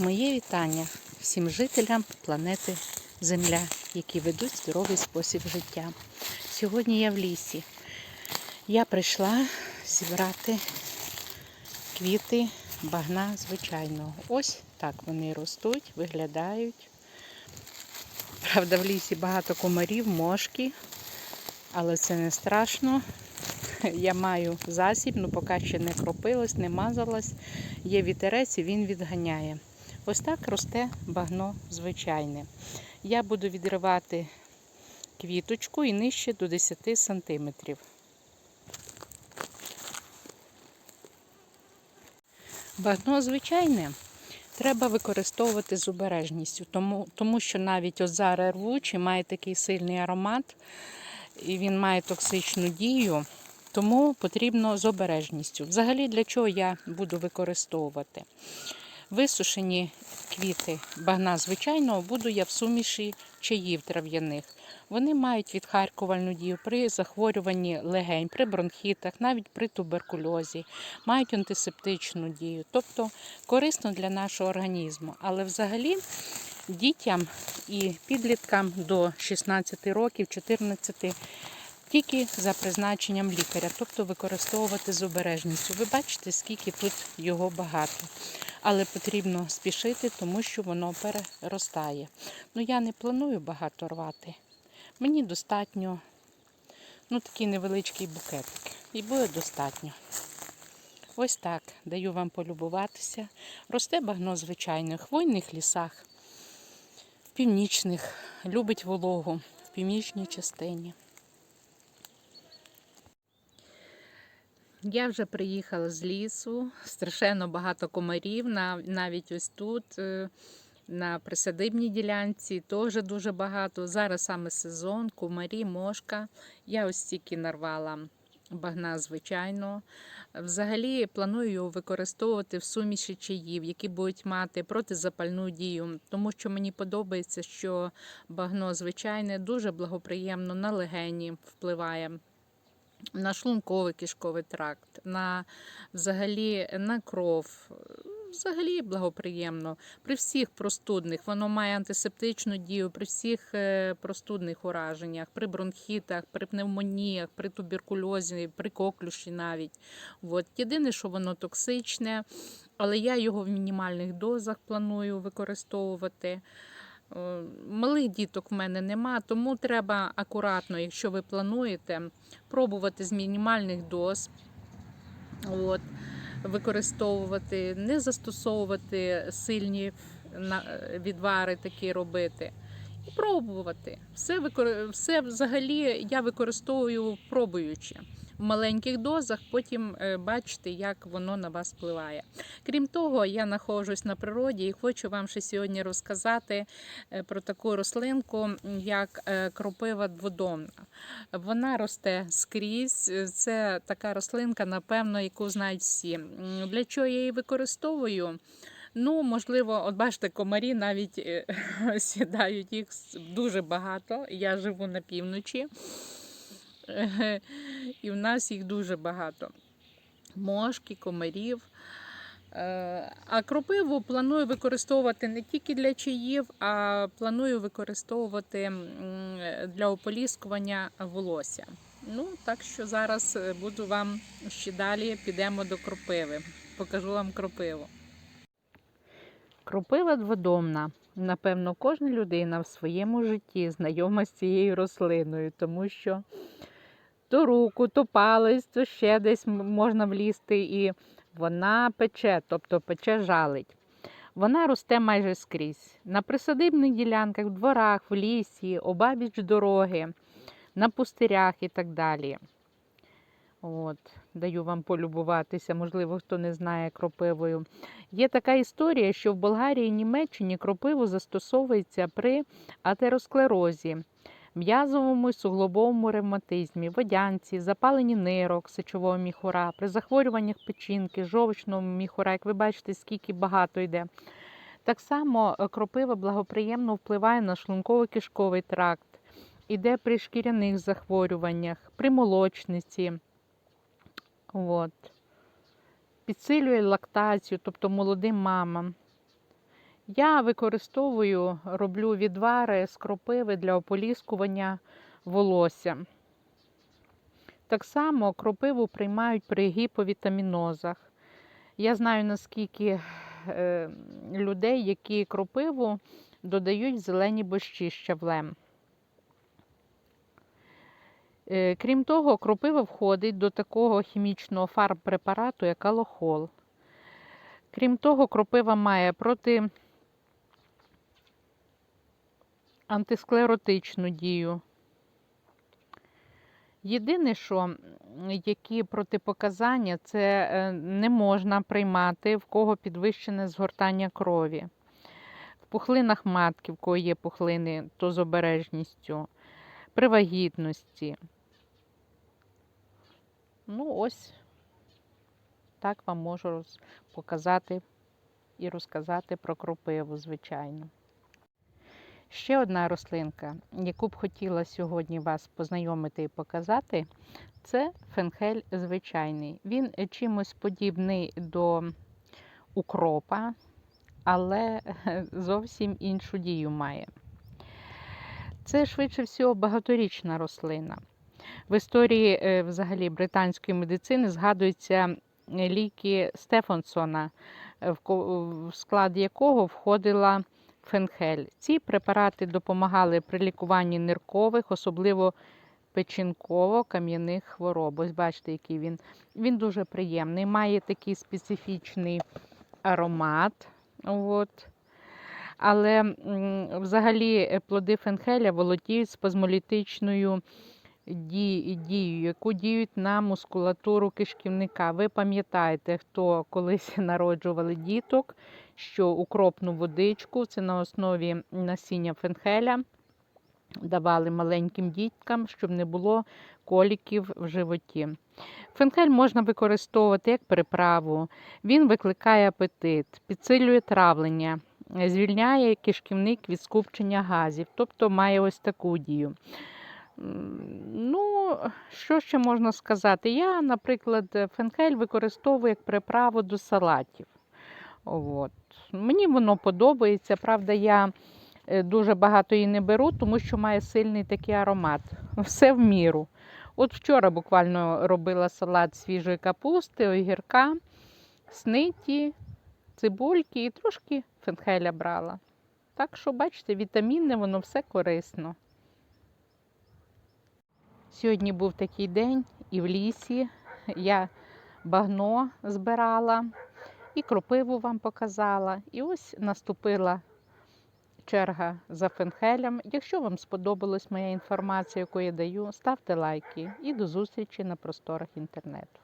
Моє вітання всім жителям планети Земля, які ведуть здоровий спосіб життя. Сьогодні я в лісі. Я прийшла зібрати квіти багна звичайного. Ось так вони ростуть, виглядають. Правда, в лісі багато комарів, мошки, але це не страшно. Я маю засіб, ну поки ще не кропилась, не мазалась. Є вітерець і він відганяє. Ось так росте багно звичайне. Я буду відривати квіточку і нижче до 10 сантиметрів. Багно звичайне треба використовувати з обережністю, тому, тому що навіть от зараз рвучий має такий сильний аромат, і він має токсичну дію, тому потрібно з обережністю. Взагалі, для чого я буду використовувати? Висушені квіти багна звичайного буду я в суміші чаїв трав'яних. Вони мають відхаркувальну дію при захворюванні легень, при бронхітах, навіть при туберкульозі, мають антисептичну дію, тобто корисно для нашого організму. Але взагалі дітям і підліткам до 16 років, 14 тільки за призначенням лікаря, тобто використовувати з обережністю. Ви бачите, скільки тут його багато. Але потрібно спішити, тому що воно переростає. Ну, я не планую багато рвати. Мені достатньо ну, такий невеличкий букетик. І буде достатньо. Ось так даю вам полюбуватися. Росте багно звичайно в хвойних лісах, в північних, любить вологу, в північній частині. Я вже приїхала з лісу, страшенно багато комарів, навіть ось тут, е, на присадибній ділянці, теж дуже багато. Зараз саме сезон, комарі, мошка. Я ось стільки нарвала багна, звичайно. Взагалі планую його використовувати в суміші чаїв, які будуть мати протизапальну дію, тому що мені подобається, що багно звичайне дуже благоприємно на легені впливає на шлунковий кишковий тракт, на взагалі на кров. Взагалі благоприємно. При всіх простудних воно має антисептичну дію, при всіх е, простудних ураженнях, при бронхітах, при пневмоніях, при туберкульозі, при коклюші навіть. От. Єдине, що воно токсичне, але я його в мінімальних дозах планую використовувати. Малих діток в мене нема, тому треба акуратно, якщо ви плануєте, пробувати з мінімальних доз. От, використовувати, не застосовувати сильні відвари такі робити. І пробувати. Все. Все взагалі я використовую пробуючи. В маленьких дозах, потім е, бачите, як воно на вас впливає. Крім того, я знаходжусь на природі і хочу вам ще сьогодні розказати е, про таку рослинку, як е, кропива дводомна. Вона росте скрізь. Це така рослинка, напевно, яку знають всі. Для чого я її використовую? Ну, можливо, от бачите, комарі навіть сідають їх дуже багато. Я живу на півночі, і в нас їх дуже багато. Мошки, комарів. Е, А кропиву планую використовувати не тільки для чаїв, а планую використовувати для ополіскування волосся. Ну, так що зараз е, буду вам ще далі підемо до кропиви. Покажу вам кропиву. Кропива дводомна. Напевно, кожна людина в своєму житті знайома з цією рослиною, тому що то руку, то палець, то ще десь можна влізти, і вона пече, тобто пече жалить. Вона росте майже скрізь. На присадибних ділянках, в дворах, в лісі, обабіч дороги, на пустирях і так далі. От, даю вам полюбуватися, можливо, хто не знає кропивою. Є така історія, що в Болгарії і Німеччині кропиву застосовується при атеросклерозі, м'язовому і суглобовому ревматизмі, водянці, запаленні нирок, сечового міхура, при захворюваннях печінки, жовчного міхура, як ви бачите, скільки багато йде. Так само е, кропива благоприємно впливає на шлунково-кишковий тракт, іде при шкіряних захворюваннях, при молочниці. От. Підсилює лактацію, тобто молодим мамам. Я використовую, роблю відвари з кропиви для ополіскування волосся. Так само кропиву приймають при гіповітамінозах. Я знаю, наскільки е, людей, які кропиву додають зелені борщі з щавлем. Е, Крім того, кропива входить до такого хімічного фарбпрепарату, як алохол. Крім того, кропива має проти антисклеротичну дію. Єдине, що які протипоказання, це е, не можна приймати в кого підвищене згортання крові. В пухлинах матки, в кого є пухлини, то з обережністю, при вагітності. Ну, ось так вам можу показати і розказати про кропиву, звичайно. Ще одна рослинка, яку б хотіла сьогодні вас познайомити і показати, це фенхель звичайний. Він е, чимось подібний до укропа, але зовсім іншу дію має. Це швидше всього багаторічна рослина. В історії е, взагалі британської медицини згадуються е, ліки Стефансона, е, в склад якого входила фенхель. Ці препарати допомагали при лікуванні ниркових, особливо печінково-кам'яних хвороб. Ось бачите, який він. Він дуже приємний, має такий специфічний аромат. От. Але взагалі плоди фенхеля володіють спазмолітичною дією, яку діють на мускулатуру кишківника. Ви пам'ятаєте, хто колись народжували діток, що укропну водичку, це на основі насіння фенхеля, давали маленьким діткам, щоб не було коліків в животі. Фенхель можна використовувати як приправу. Він викликає апетит, підсилює травлення, звільняє кишківник від скупчення газів, тобто має ось таку дію. Ну, що ще можна сказати? Я, наприклад, фенхель використовую як приправу до салатів. От. Мені воно подобається. Правда, я е, дуже багато її не беру, тому що має сильний такий аромат. Все в міру. От вчора буквально робила салат свіжої капусти, огірка, сниті, цибульки і трошки фенхеля брала. Так що, бачите, вітамінне, воно все корисно. Сьогодні був такий день і в лісі я багно збирала, і кропиву вам показала. І ось наступила черга за фенхелем. Якщо вам сподобалась моя інформація, яку я даю, ставте лайки і до зустрічі на просторах інтернету.